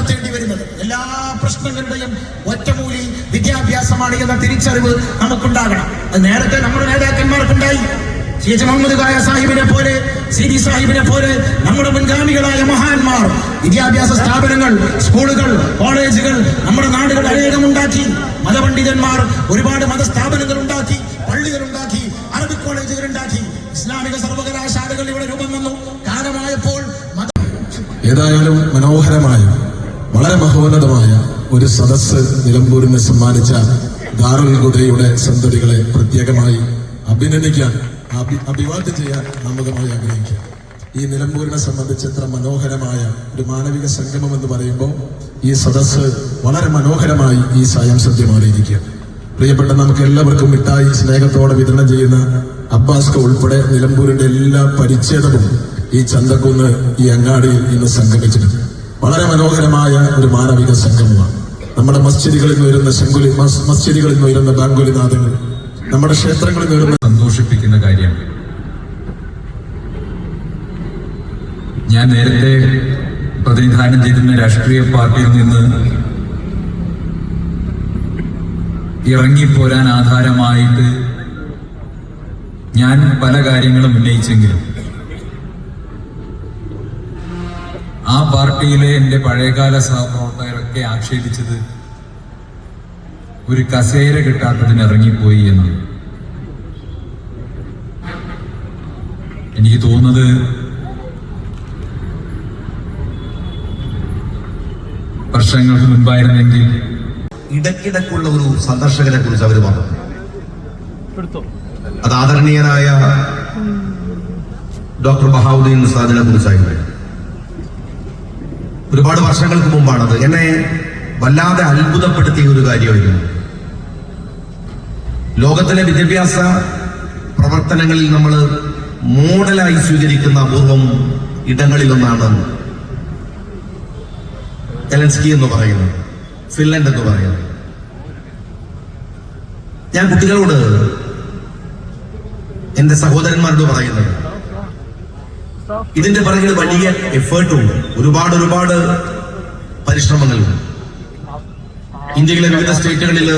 കണ്ടെത്തേണ്ടി വരുന്നത്. എല്ലാ പ്രശ്നങ്ങളുടെയും ഒറ്റമൂലി വിദ്യാഭ്യാസമാണ് എന്ന തിരിച്ചറിവ് നമുക്കുണ്ടാകണം. അത് നേരത്തെ നമ്മുടെ നേതാക്കന്മാർക്കുണ്ടായി. സി മുഹമ്മദ് കായ സാഹിബിനെ പോലെ സി ഡി സാഹിബിനെ പോലെ നമ്മുടെ മുൻഗാമികളായ മഹാന്മാർ വിദ്യാഭ്യാസ സ്ഥാപനങ്ങൾ സ്കൂളുകൾ കോളേജുകൾ നമ്മുടെ നാടുകൾ അനേകം ഉണ്ടാക്കി മതപണ്ഡിതന്മാർ ഒരുപാട് മതസ്ഥാപനങ്ങൾ ഉണ്ടാക്കി പള്ളികൾ ഉണ്ടാക്കി അറബിക് കോളേജുകൾ ഉണ്ടാക്കി. ഇസ്ലാമിക സർവകലാശാലകൾ ഇവിടെ രൂപം വന്നു. കാലമായപ്പോൾ ഏതായാലും മനോഹരമായ വളരെ മഹോന്നതമായ ഒരു സദസ്സ് നിലമ്പൂരിനെ സമ്മാനിച്ച ദാറുൽ ഗുഡയുടെ സന്തതികളെ പ്രത്യേകമായി അഭിനന്ദിക്കാൻ അഭി അഭിവാദ്യം ചെയ്യാൻ ആമുഖമായി ആഗ്രഹിക്കുക ഈ നിലമ്പൂരിനെ സംബന്ധിച്ച് എത്ര മനോഹരമായ ഒരു മാനവിക സംഗമം എന്ന് പറയുമ്പോൾ ഈ സദസ്സ് വളരെ മനോഹരമായി ഈ സായം സദ്യമാറിയിരിക്കുക പ്രിയപ്പെട്ട നമുക്ക് എല്ലാവർക്കും മിഠായി സ്നേഹത്തോടെ വിതരണം ചെയ്യുന്ന അബ്ബാസ്ക ഉൾപ്പെടെ നിലമ്പൂരിന്റെ എല്ലാ പരിച്ഛേദവും ഈ ചന്തക്കുന്ന് ഈ അങ്ങാടിയിൽ ഇന്ന് സംഗമിച്ചിട്ടുണ്ട്. വളരെ മനോഹരമായ ഒരു മാനവിക സംഗമമാണ്. നമ്മുടെ മസ്ജിദുകളിൽ നിന്ന് വരുന്ന ശങ്കുലി മസ്ജിദികളിൽ നിന്ന് വരുന്ന ബാങ്കുലിനാഥങ്ങൾ നമ്മുടെ ക്ഷേത്രങ്ങളിൽ നിന്ന് വരുന്ന സന്തോഷിപ്പിക്കുന്ന കാര്യം. ഞാൻ നേരത്തെ പ്രതിനിധാനം ചെയ്തിരുന്ന രാഷ്ട്രീയ പാർട്ടിയിൽ നിന്ന് ഇറങ്ങിപ്പോരാൻ ആധാരമായിട്ട് ഞാൻ പല കാര്യങ്ങളും ഉന്നയിച്ചെങ്കിലും ആ പാർട്ടിയിലെ എന്റെ പഴയകാല സഹപ്രവർത്തകരൊക്കെ ആക്ഷേപിച്ചത് ഒരു കസേര കിട്ടാത്തതിന് ഇറങ്ങിപ്പോയി എന്നാണ്. എനിക്ക് തോന്നുന്നത് വർഷങ്ങൾക്ക് മുൻപായിരുന്നെങ്കിൽ ഇടയ്ക്കിടയ്ക്കുള്ള ഒരു സന്ദർശകനെ കുറിച്ച് അവർ പറഞ്ഞു. അത് ആദരണീയനായ ഡോക്ടർ ബഹാവുദ്ദീൻ സാദിനെ കുറിച്ചായിരുന്നു. ഒരുപാട് വർഷങ്ങൾക്ക് മുമ്പാണത്. എന്നെ വല്ലാതെ അത്ഭുതപ്പെടുത്തിയ ഒരു കാര്യമായിരുന്നു. ലോകത്തിലെ വിദ്യാഭ്യാസ പ്രവർത്തനങ്ങളിൽ നമ്മൾ മോഡലായി സ്വീകരിക്കുന്ന അപൂർവം ഇടങ്ങളിലൊന്നാണ് എലൻസ്കി എന്ന് പറയുന്നത്. ഫിൻലൻഡ് എന്ന് പറയുന്നത്. ഞാൻ കുട്ടികളോട് എന്റെ സഹോദരന്മാരോട് പറയുന്നത് ഇതിന്റെ പിറകിൽ വലിയ എഫേർട്ടും ഒരുപാട് ഒരുപാട് പരിശ്രമങ്ങളുണ്ട്. ഇന്ത്യയിലെ വിവിധ സ്റ്റേറ്റുകളിൽ